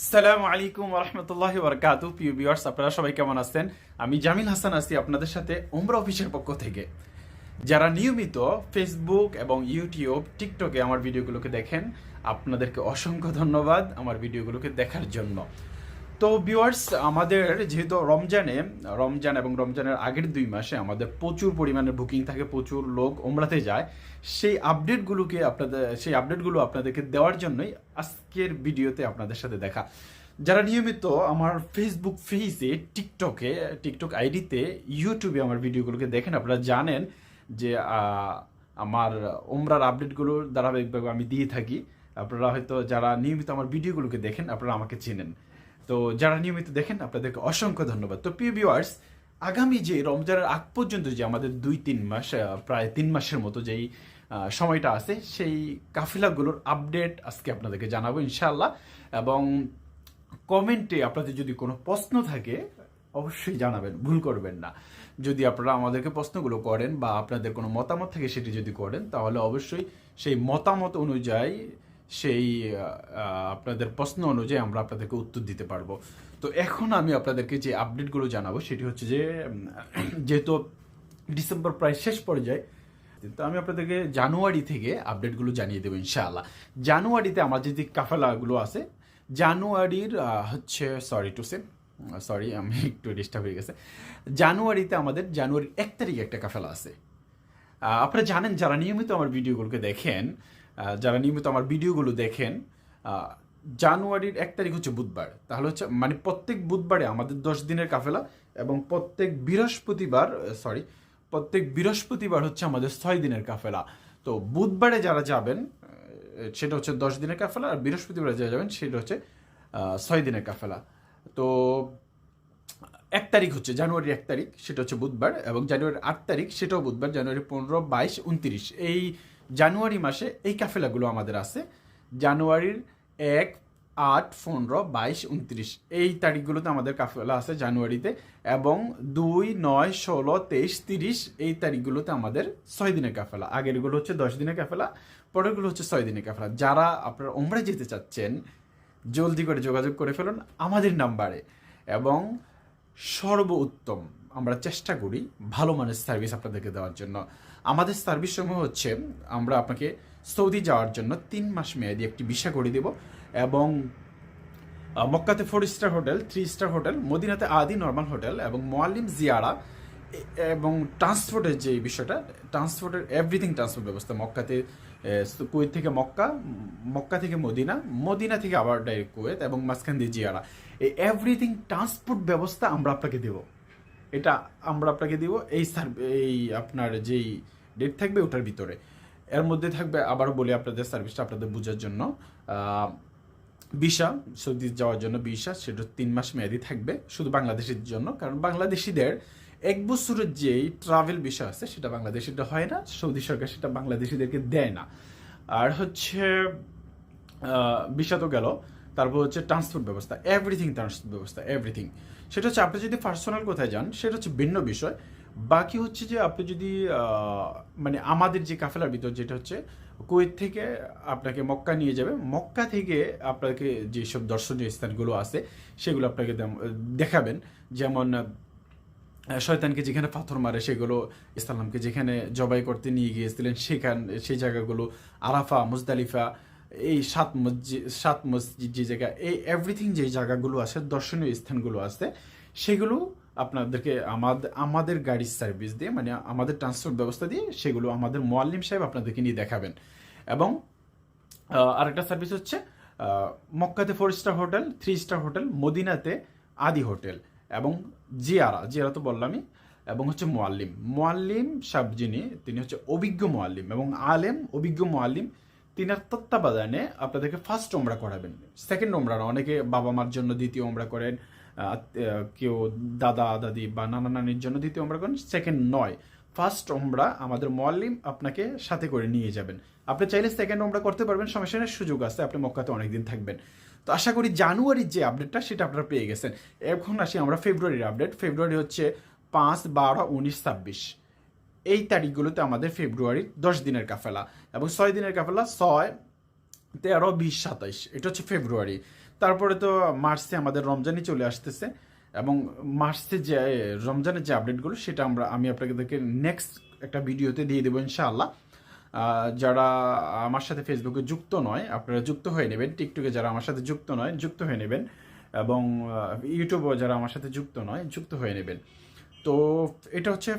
সালামু আলাইকুম রহমতুল্লাহ বরকাতু প্রিয় ভিউয়ার্স আপনারা সবাই কেমন আছেন? আমি জামিল হাসান আছি আপনাদের সাথে উমরা অফিসের পক্ষ থেকে। যারা নিয়মিত ফেসবুক এবং ইউটিউব টিকটকে আমার ভিডিওগুলোকে দেখেন, আপনাদেরকে অসংখ্য ধন্যবাদ আমার ভিডিওগুলোকে দেখার জন্য। তো ভিউয়ার্স আমাদের যেহেতু রমজানে, রমজান এবং রমজানের আগের দুই মাসে আমাদের প্রচুর পরিমাণে বুকিং থাকে, প্রচুর লোক ওমরাতে যায়। সেই আপডেটগুলোকে আপনাদের, সেই আপডেটগুলো আপনাদেরকে দেওয়ার জন্যই আজকের ভিডিওতে আপনাদের সাথে দেখা। যারা নিয়মিত আমার ফেসবুক পেজে টিকটকে টিকটক আইডিতে ইউটিউবে আমার ভিডিওগুলোকে দেখেন, আপনারা জানেন যে আমার ওমরার আপডেটগুলো ধারাবাহিকভাবে আমি দিয়ে থাকি। আপনারা হয়তো যারা নিয়মিত আমার ভিডিওগুলোকে দেখেন, আপনারা আমাকে চেনেন। তো যারা নিয়মিত দেখেন, আপনাদেরকে অসংখ্য ধন্যবাদ। তো প্রিয় ভিউয়ার্স আগামী যে রমজানের আগ পর্যন্ত যে আমাদের দুই, তিন মাস প্রায় তিন মাসের মতো যেই সময়টা আছে, সেই কাফিলাগুলোর আপডেট আজকে আপনাদেরকে জানাব ইনশাল্লাহ এবং কমেন্টে আপনাদের যদি কোনো প্রশ্ন থাকে, অবশ্যই জানাবেন, ভুল করবেন না। যদি আপনারা আমাদেরকে প্রশ্নগুলো করেন বা আপনাদের কোনো মতামত থাকে সেটি যদি করেন, তাহলে অবশ্যই সেই মতামত অনুযায়ী সেই আপনাদের প্রশ্ন অনুযায়ী আমরা আপনাদেরকে উত্তর দিতে পারব। তো এখন আমি আপনাদেরকে যে আপডেটগুলো জানাব, সেটি হচ্ছে যে যেহেতু ডিসেম্বর প্রায় শেষ পর্যায়ে, তো আমি আপনাদেরকে জানুয়ারি থেকে আপডেটগুলো জানিয়ে দেবো ইনশাআল্লাহ। জানুয়ারিতে আমার যে কাফেলাগুলো আছে, জানুয়ারির হচ্ছে সরি টু সে সরি আমি একটু ডিস্টার্ব হয়ে গেছে। জানুয়ারিতে আমাদের, জানুয়ারির এক তারিখে একটা কাফেলা আছে। আপনারা জানেন যারা নিয়মিত আমার ভিডিওগুলোকে দেখেন যারা নিয়মিত আমার ভিডিওগুলো দেখেন জানুয়ারির এক তারিখ হচ্ছে বুধবার। তাহলে হচ্ছে মানে প্রত্যেক বুধবারে আমাদের দশ দিনের কাফেলা এবং প্রত্যেক বৃহস্পতিবার সরি প্রত্যেক বৃহস্পতিবার হচ্ছে আমাদের ছয় দিনের কাফেলা। তো বুধবারে যারা যাবেন সেটা হচ্ছে দশ দিনের কাফেলা আর বৃহস্পতিবারে যারা যাবেন, সেটা হচ্ছে ছয় দিনের কাফেলা। তো এক তারিখ হচ্ছে, জানুয়ারির এক তারিখ, সেটা হচ্ছে বুধবার, এবং জানুয়ারির আট তারিখ, সেটাও বুধবার, জানুয়ারি পনেরো, বাইশ, উনত্রিশ। এই জানুয়ারি মাসে এই কাফেলাগুলো আমাদের আছে। জানুয়ারির এক, আট, পনেরো, বাইশ, উনত্রিশ। এই তারিখগুলোতে আমাদের কাফেলা আছে জানুয়ারিতে, এবং দুই, নয়, ষোলো, তেইশ, তিরিশ, এই তারিখগুলোতে আমাদের ছয় দিনের কাফেলা। আগেরগুলো হচ্ছে দশ দিনের কাফেলা, পরেরগুলো হচ্ছে ছয় দিনের কাফেলা। যারা আপনারা ওমরা যেতে চাচ্ছেন, জলদি করে যোগাযোগ করে ফেলুন আমাদের নাম্বারে, এবং সর্বোত্তম। আমরা চেষ্টা করি ভালো মানের সার্ভিস আপনাদেরকে দেওয়ার জন্য। আমাদের সার্ভিস সমূহ হচ্ছে, আমরা আপনাকে সৌদি যাওয়ার জন্য তিন মাস মেয়াদি একটি ভিসা করে দেব এবং মক্কাতে four star hotel three star hotel মদিনাতে আদি নর্মাল হোটেল এবং মোয়াল্লিম জিয়ারা এবং ট্রান্সপোর্টের যে বিষয়টা ট্রান্সপোর্টের এভরিথিং ট্রান্সপোর্ট ব্যবস্থা মক্কাতে কুয়েত থেকে মক্কা মক্কা থেকে মদিনা মদিনা থেকে আবার ডাইরেক্ট কুয়েত এবং মাঝখান দিয়ে জিয়ারা। এই এভরিথিং ট্রান্সপোর্ট ব্যবস্থা আমরা আপনাকে দেব। এটা আমরা আপনাকে দিব এই সার্ভ এই আপনার যেই ডেট থাকবে ওটার ভিতরে। এর মধ্যে থাকবে, আবারও বলি আপনাদের সার্ভিসটা আপনাদের বোঝার জন্য। ভিসা সৌদি যাওয়ার জন্য ভিসা সেটা তিন মাস মেয়াদি থাকবে, শুধু বাংলাদেশের জন্য, কারণ বাংলাদেশিদের এক বছরের যেই ট্রাভেল বিষয় আছে, সেটা বাংলাদেশিদের হয় না, সৌদি সরকার সেটা বাংলাদেশিদেরকে দেয় না। আর হচ্ছে ভিসা তো গেল, তারপর হচ্ছে ট্রান্সপোর্ট ব্যবস্থা এভরিথিং ট্রান্সপোর্ট ব্যবস্থা এভরিথিং সেটা হচ্ছে, আপনি যদি পার্সোনাল কোথায় যান, সেটা হচ্ছে ভিন্ন বিষয়। বাকি হচ্ছে যে, আপনি যদি মানে আমাদের যে কাফেলার ভিতর, যেটা হচ্ছে, কুয়েত থেকে আপনাকে মক্কা নিয়ে যাবে। মক্কা থেকে আপনাকে যেসব দর্শনীয় স্থানগুলো আছে, সেগুলো আপনাকে দেখাবেন। যেমন শয়তানকে যেখানে পাথর মারে, সেগুলো ইসলামকে যেখানে জবাই করতে নিয়ে গিয়েছিলেন, সেখান, সেই জায়গাগুলো, আরাফা, মুজদালিফা, এই সাত মসজিদ সাত মসজিদ যে জায়গা, এই এভরিথিং যে জায়গাগুলো আছে, দর্শনীয় স্থানগুলো আছে, সেগুলো আপনাদেরকে আমাদের আমাদের গাড়ির সার্ভিস দিয়ে মানে আমাদের ট্রান্সপোর্ট ব্যবস্থা দিয়ে, সেগুলো আমাদের মোয়াল্লিম সাহেব আপনাদেরকে নিয়ে দেখাবেন। এবং আরেকটা সার্ভিস হচ্ছে মক্কাতে four star hotel three star hotel মদিনাতে আদি হোটেল এবং জিয়ারা জিয়ারা তো বললামই, এবং হচ্ছে মোয়াল্লিম। মোয়াল্লিম সাহেব যিনি তিনি হচ্ছে অভিজ্ঞ মোয়াল্লিম এবং আলেম, অভিজ্ঞ মোয়াল্লিম। তিনার তত্ত্বাবধানে আপনাদেরকে ফার্স্ট ওমরা করাবেন। সেকেন্ড ওমরা অনেকে বাবা মার জন্য দ্বিতীয় ওমরা করেন কেউ দাদা, দাদি বা নানা নানির জন্য দ্বিতীয় ওমরা করেন সেকেন্ড নয়। ফার্স্ট ওমরা আমাদের মোয়াল্লিম আপনাকে সাথে করে নিয়ে যাবেন। আপনি চাইলে সেকেন্ড ওমরা করতে পারবেন সমস্যা সুযোগ আছে, আপনি মক্কাতে অনেকদিন থাকবেন। তো আশা করি জানুয়ারির যে আপডেটটা সেটা আপনারা পেয়ে গেছেন। এখন আসি আমরা ফেব্রুয়ারির আপডেট ফেব্রুয়ারি হচ্ছে পাঁচ, বারো, উনিশ, ছাব্বিশ। এই তারিখগুলোতে আমাদের ফেব্রুয়ারির দশ দিনের কাফেলা এবং ছয় দিনের কাফেলা ছয়, তেরো, বিশ, সাতাইশ। এটা হচ্ছে ফেব্রুয়ারি। তারপরে তো মার্চে আমাদের রমজানই চলে আসতেছে। এবং মার্চে যে রমজানের যে আপডেটগুলো, সেটা আমরা, আমি আপনাদেরকে নেক্সট একটা ভিডিওতে দিয়ে দেবো ইনশাআল্লাহ। যারা আমার সাথে ফেসবুকে যুক্ত নয়, আপনারা যুক্ত হয়ে নেবেন। টিকটকে যারা আমার সাথে যুক্ত নয়, যুক্ত হয়ে নেবেন। এবং ইউটিউবেও যারা আমার সাথে যুক্ত নয়, যুক্ত হয়ে নেবেন। তো, এটা হচ্ছে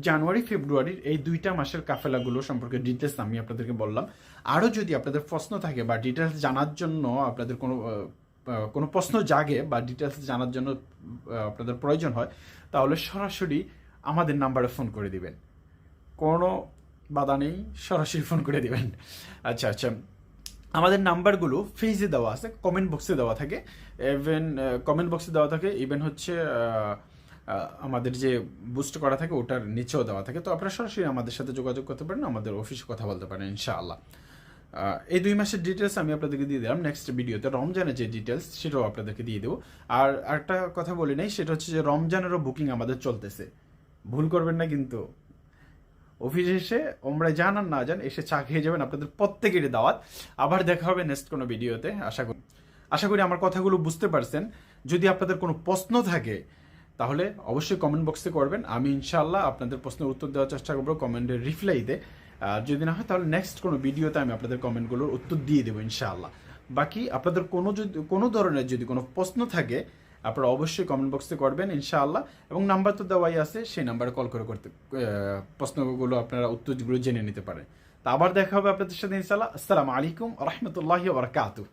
জানুয়ারি, ফেব্রুয়ারির এই দুইটা মাসের কাফেলাগুলো সম্পর্কে ডিটেলস আমি আপনাদেরকে বললাম। আরও যদি আপনাদের প্রশ্ন থাকে বা ডিটেলস জানার জন্য আপনাদের কোনো কোনো প্রশ্ন জাগে বা ডিটেলস জানার জন্য আপনাদের প্রয়োজন হয়, তাহলে সরাসরি আমাদের নাম্বারে ফোন করে দিবেন। কোনো বাধা নেই, সরাসরি ফোন করে দিবেন। আচ্ছা আচ্ছা। আমাদের নাম্বারগুলো ফেজে দেওয়া আছে কমেন্ট বক্সে দেওয়া থাকে। ইভেন কমেন্ট বক্সে দেওয়া থাকে ইভেন হচ্ছে আমাদের যে বুস্ট করা থাকে, ওটার নিচেও দেওয়া থাকে। তো আপনারা সরাসরি আমাদের সাথে যোগাযোগ করতে পারেন, আমাদের অফিসে কথা বলতে পারেন, ইনশাআল্লাহ। এই দুই মাসের ডিটেলস আমি আপনাদেরকে দিয়ে দিলাম। নেক্সট ভিডিওতে রমজানের যে ডিটেলস সেটাও আপনাদেরকে দিয়ে দেবো। আর একটা কথা বলি নাই, সেটা হচ্ছে যে রমজানেরও বুকিং আমাদের চলতেছে। ভুল করবেন না কিন্তু। অফিসে এসে, ওমরা যান আর না যান, এসে চা খেয়ে যাবেন আপনাদের প্রত্যেকেরই দাওয়াত। আবার দেখা হবে নেক্সট কোনো ভিডিওতে আশা করি আশা করি আমার কথাগুলো বুঝতে পারছেন। যদি আপনাদের কোনো প্রশ্ন থাকে, তাহলে অবশ্যই কমেন্ট বক্সে করবেন। আমি ইনশাআল্লাহ আপনাদের প্রশ্নের উত্তর দেওয়ার চেষ্টা করব কমেন্টের রিপ্লাইতে আর যদি না হয়, তাহলে নেক্সট কোনো ভিডিওতে আমি আপনাদের কমেন্টগুলোর উত্তর দিয়ে দেবো, ইনশাআল্লাহ। বাকি আপনাদের কোনো যদি, কোনো ধরনের যদি কোনো প্রশ্ন থাকে, আপনারা অবশ্যই কমেন্ট বক্সে করবেন, ইনশাআল্লাহ। এবং নাম্বার তো দেওয়াই আছে, সেই নাম্বারে কল করে করতে প্রশ্নগুলো আপনারা উত্তরগুলো জেনে নিতে পারেন। তা আবার দেখা হবে আপনাদের সাথে, ইনশাআল্লাহ। আসসালামু আলাইকুম রহমতুল্লাহ বারকাতুহ।